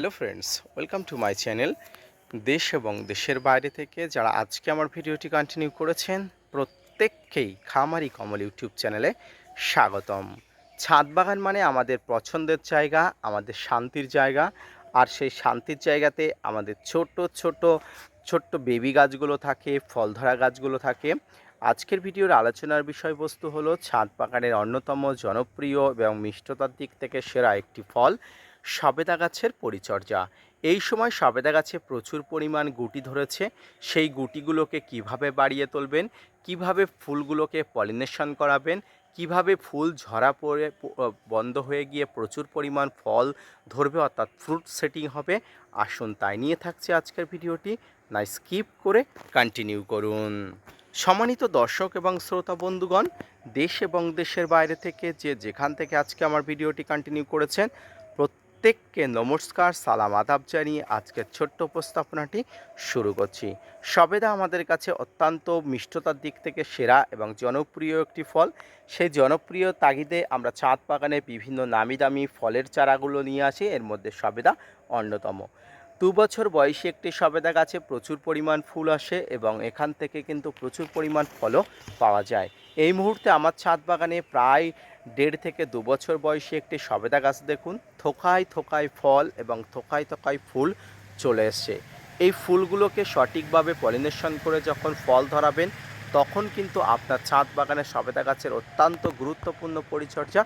Hello friends, welcome to my channel দেশ এবং দেশের বাইরে থেকে যারা আজকে আমার ভিডিওটি কন্টিনিউ করেছেন, প্রত্যেককেই খামারি কমল ইউটিউব চ্যানেলে স্বাগতম। ছাদ বাগান মানে আমাদের পছন্দের জায়গা, আমাদের শান্তির জায়গা, আর সেই শান্তির জায়গাতে আমাদের ছোট ছোট, ছোট্ট বেবি গাছগুলো থাকে, ফল ধরা গাছগুলো থাকে। আজকের ভিডিওর আলোচনার বিষয়বস্তু হলো ছাদ বাগানের অন্যতম জনপ্রিয় এবং মিষ্টতার দিক থেকে সেরা একটি ফল সবেদা গাছের পরিচর্যা। এই সময় সবেদা গাছে প্রচুর পরিমাণ গুটি ধরেছে। সেই গুটিগুলোকে কীভাবে বাড়িয়ে তুলবেন? কীভাবে ফুলগুলোকে পলিনেশন করাবেন? কীভাবে ফুল ঝরা পড়ে বন্ধ হয়ে গিয়ে প্রচুর পরিমাণ ফল ধরবে, অর্থাৎ ফ্রুট সেটিং হবে? আসুন তাই নিয়ে থাকছে আজকের ভিডিওটি। না, স্কিপ করে কন্টিনিউ করুন। সম্মানিত দর্শক এবং শ্রোতা বন্ধুগণ, দেশ এবং দেশের বাইরে থেকে যে যেখান থেকে আজকে আমার ভিডিওটি কন্টিনিউ করেছেন প্রত্যেককে নমস্কার, সালাম আদাব জানিয়ে আজকের ছোট্ট উপস্থাপনাটি শুরু করছি। সবেদা আমাদের কাছে অত্যন্ত মিষ্টতার দিক থেকে সেরা এবং জনপ্রিয় একটি ফল। সেই জনপ্রিয় তাগিদে আমরা চাঁদ বাগানে বিভিন্ন নামি দামি ফলের চারাগুলো নিয়ে আসি। এর মধ্যে সবেদা অন্যতম। দু বছর বয়সী একটি সবেদা গাছে প্রচুর পরিমাণ ফুল আসে এবং এখান থেকে কিন্তু প্রচুর পরিমাণ ফলও পাওয়া যায়। এই মুহূর্তে আমার ছাদ বাগানে প্রায় দেড় থেকে দু বছর বয়সী একটি সবেদা গাছ দেখুন। থোকায় থোকায় ফল এবং থোকায় থোকায় ফুল চলে এসছে। এই ফুলগুলোকে সঠিকভাবে পলিনেশন করে যখন ফল ধরাবেন, তখন কিন্তু আপনার ছাদ বাগানের সবেদা গাছের অত্যন্ত গুরুত্বপূর্ণ পরিচর্যা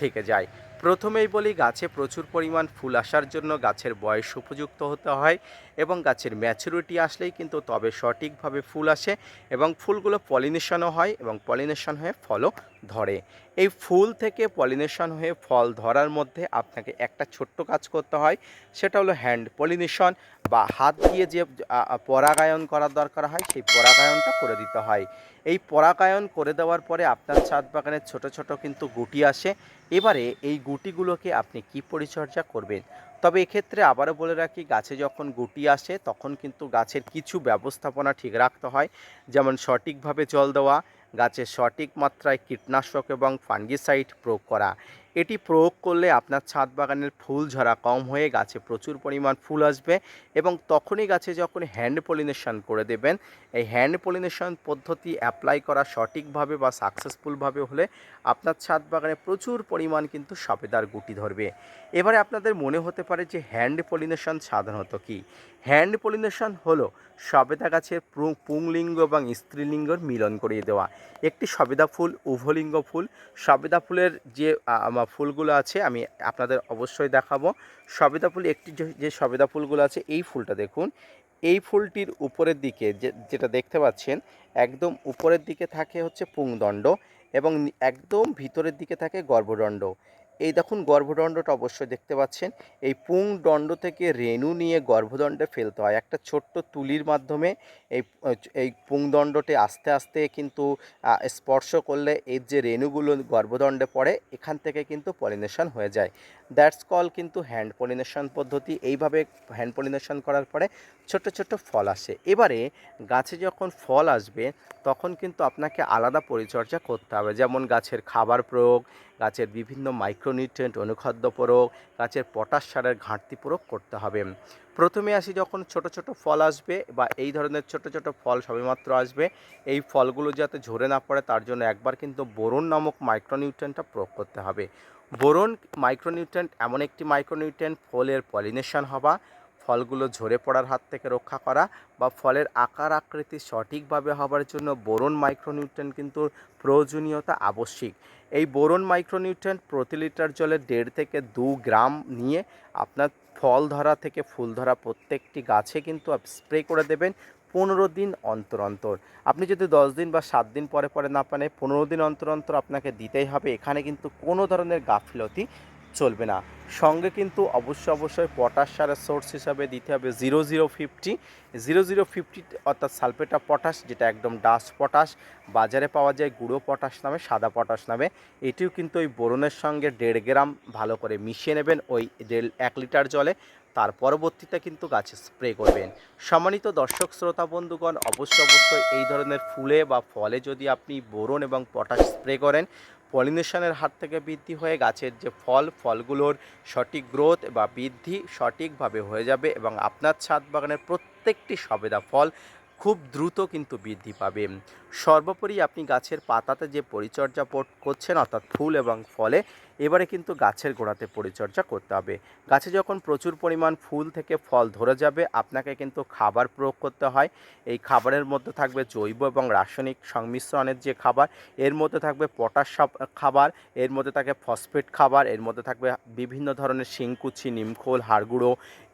থেকে যায়। প্রথমেই বলি, গাছে প্রচুর পরিমাণ ফুল আসার জন্য গাছের বয়স উপযুক্ত হতে হয় এবং গাছের ম্যাচুরিটি আসলেই কিন্তু তবে সঠিকভাবে ফুল আসে এবং ফুলগুলো পলিনেশনও হয় এবং পলিনেশন হয়ে ফলও ধরে। এই ফুল থেকে পলিনেশন হয়ে ফল ধরার মধ্যে আপনাকে একটা ছোট্ট কাজ করতে হয়, সেটা হলো হ্যান্ড পলিনেশন বা হাত দিয়ে যে পরাগায়ন করার দরকার হয়, সেই পরাগায়নটা করে দিতে হয়। এই পরাগায়ন করে দেওয়ার পরে আপনার ছাদ বাগানে ছোট ছোট কিন্তু গুটি আসে। এবারে এই গুটিগুলোকে আপনি কি পরিচর্যা করবেন? তবে এক্ষেত্রে আবারও বলে রাখি, গাছে যখন গুটি আসে, তখন কিন্তু গাছের কিছু ব্যবস্থাপনা ঠিক রাখতে হয়। যেমন সঠিকভাবে জল দেওয়া, গাছের সঠিক মাত্রায় কীটনাশক এবং ফাঙ্গিসাইড প্রয়োগ করা। এটি প্রয়োগ করলে আপনার ছাদ বাগানের ফুল ঝরা কম হয়ে গাছে প্রচুর পরিমাণ ফুল আসবে এবং তখনই গাছে যখন হ্যান্ড পলিনেশন করে দেবেন, এই হ্যান্ড পলিনেশন পদ্ধতি অ্যাপ্লাই করা সঠিকভাবে বা সাকসেসফুলভাবে হলে আপনার ছাদ বাগানে প্রচুর পরিমাণ কিন্তু সবেদার গুটি ধরবে। এবারে আপনাদের মনে হতে পারে যে হ্যান্ড পলিনেশন সাধারণত কী? হ্যান্ড পলিনেশন হলো সবেদা গাছের পুংলিঙ্গ এবং স্ত্রীলিঙ্গর মিলন করিয়ে দেওয়া। একটি সবেদা ফুল, উভলিঙ্গ ফুল, সবেদা ফুলের যে ফুলগুলো আছে, আমি আপনাদের অবশ্যই দেখাবো। সবেদা ফুল একটি যে- সবেদা ফুলগুলো আছে, এই ফুলটা দেখুন। এই ফুলটির উপরের দিকে যেটা দেখতে পাচ্ছেন, একদম উপরের দিকে থাকে হচ্ছে পুংদণ্ড এবং একদম ভিতরের দিকে থাকে গর্ভদণ্ড। এই দেখুন গর্ভদণ্ডটা অবশ্যই দেখতে পাচ্ছেন। এই পুং দণ্ড থেকে রেণু নিয়ে গর্ভদণ্ডে ফেলতে হয়। একটা ছোট্ট তুলির মাধ্যমে এই এই পুংদণ্ডটি আস্তে আস্তে কিন্তু স্পর্শ করলে এর যে রেণুগুলো গর্ভদণ্ডে পড়ে, এখান থেকে কিন্তু পলিনেশন হয়ে যায়। দ্যাটস কল কিন্তু হ্যান্ড পলিনেশন পদ্ধতি। এইভাবে হ্যান্ড পলিনেশন করার পরে ছোট ছোট ফল আসে। এবারে গাছে যখন ফল আসবে, তখন কিন্তু আপনাকে আলাদা পরিচর্যা করতে হবে। যেমন গাছের খাবার প্রয়োগ, গাছের বিভিন্ন মাইক্রোনিউট্রিয়েন্ট অনুখাদ্য প্রয়োগ, গাছের পটাশ সারের ঘাটতি প্রয়োগ করতে হবে। প্রথমে আসি যখন ছোট ছোট ফল আসবে বা এই ধরনের ছোট ছোট ফল সবেমাত্র আসবে, এই ফলগুলো যাতে ঝরে না পড়ে তার জন্য একবার কিন্তু বোরন নামক মাইক্রোনিউট্রিয়েন্টটা প্রয়োগ করতে হবে। বোরন মাইক্রোনিউট্রিয়েন্ট এমন একটি মাইক্রোনিউট্রিয়েন্ট ফলের পলিনেশন হওয়া ফলগুলো ঝরে পড়ার হাত থেকে রক্ষা করা বা ফলের আকার আকৃতি সঠিকভাবে হবার জন্য বোরন মাইক্রোনিউট্রিয়েন্ট কিন্তু প্রয়োজনীয়তা আবশ্যিক। এই বোরন মাইক্রোনিউট্রিয়েন্ট প্রতি লিটার জলে দেড় থেকে দু গ্রাম নিয়ে আপনার ফল ধরা থেকে ফুল ধরা প্রত্যেকটি গাছে কিন্তু স্প্রে করে দেবেন পনেরো দিন অন্তর অন্তর। আপনি যদি দশ দিন বা সাত দিন পরে পরে না পান পনেরো দিন অন্তর অন্তর আপনাকে দিতেই হবে। এখানে কিন্তু কোনো ধরনের গাফিলতি চলবে না। সঙ্গে কিন্তু অবশ্যই অবশ্যই পটাশ সারের সোর্স হিসাবে দিতে হবে zero zero fifty zero zero fifty অর্থাৎ সালফেট পটাশ, যেটা একদম ডাস্ট পটাশ, বাজারে পাওয়া যায় গুঁড়ো পটাশ নামে, সাদা পটাশ নামে। এটিও কিন্তু ওই বোরনের সঙ্গে দেড় গ্রাম ভালো করে মিশিয়ে নেবেন ওই দেড়, এক লিটার জলে। তার পরবর্তীতে কিন্তু গাছে স্প্রে করবেন। সম্মানিত দর্শক, শ্রোতা, বন্ধুগণ অবশ্যই অবশ্যই এই ধরনের ফুলে বা ফলে যদি আপনি বোরন এবং পটাশ স্প্রে করেন পলিনেশনের হাত থেকে বৃদ্ধি হয়ে গাছের যে ফল, ফলগুলোর সঠিক গ্রোথ বা বৃদ্ধি সঠিকভাবে হয়ে যাবে এবং আপনার ছাদ বাগানের প্রত্যেকটি সবেদা ফল খুব দ্রুত কিন্তু বৃদ্ধি পাবে। সর্বোপরি আপনি গাছের পাতাতে যে পরিচর্যা পর- করছেন, অর্থাৎ ফুল এবং ফলে এবারে কিন্তু গাছের গোড়াতে পরিচর্যা করতে হবে। গাছে যখন প্রচুর পরিমাণ ফুল থেকে ফল ধরে যাবে, আপনাকে কিন্তু খাবার প্রয়োগ করতে হয়। এই খাবারের মধ্যে থাকবে জৈব এবং রাসায়নিক সংমিশ্রণের যে খাবার, এর মধ্যে থাকবে পটাশ খাবার, এর মধ্যে থাকবে ফসফেট খাবার, এর মধ্যে থাকবে বিভিন্ন ধরনের শিংকুচি, নিমখোল, হাড়গুঁড়ো।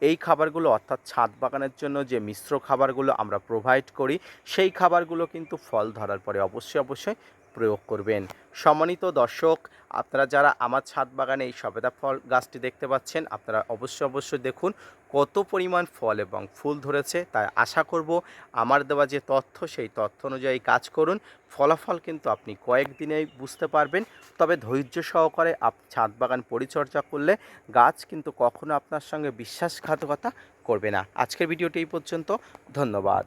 এই খাবারগুলো অর্থাৎ ছাদ বাগানের জন্য যে মিশ্র খাবারগুলো আমরা প্রোভাইড করি, সেই খাবারগুলো কিন্তু ফল ধরার পরে অবশ্যই অবশ্যই প্রয়োগ করবেন। সম্মানিত দর্শক, আপনারা যারা আমার ছাদ বাগানে এই সবেদা ফল গাছটি দেখতে পাচ্ছেন, আপনারা অবশ্যই অবশ্যই দেখুন কত পরিমাণ ফল এবং ফুল ধরেছে। তাই আশা করব আমার দেওয়া যে তথ্য, সেই তথ্য অনুযায়ী কাজ করুন। ফলাফল কিন্তু আপনি কয়েকদিনেই বুঝতে পারবেন। তবে ধৈর্য সহকারে আপ, ছাদ বাগান পরিচর্যা করলে গাছ কিন্তু কখনো আপনার সঙ্গে বিশ্বাসঘাতকতা করবে না। আজকের ভিডিওটি এই পর্যন্ত। ধন্যবাদ।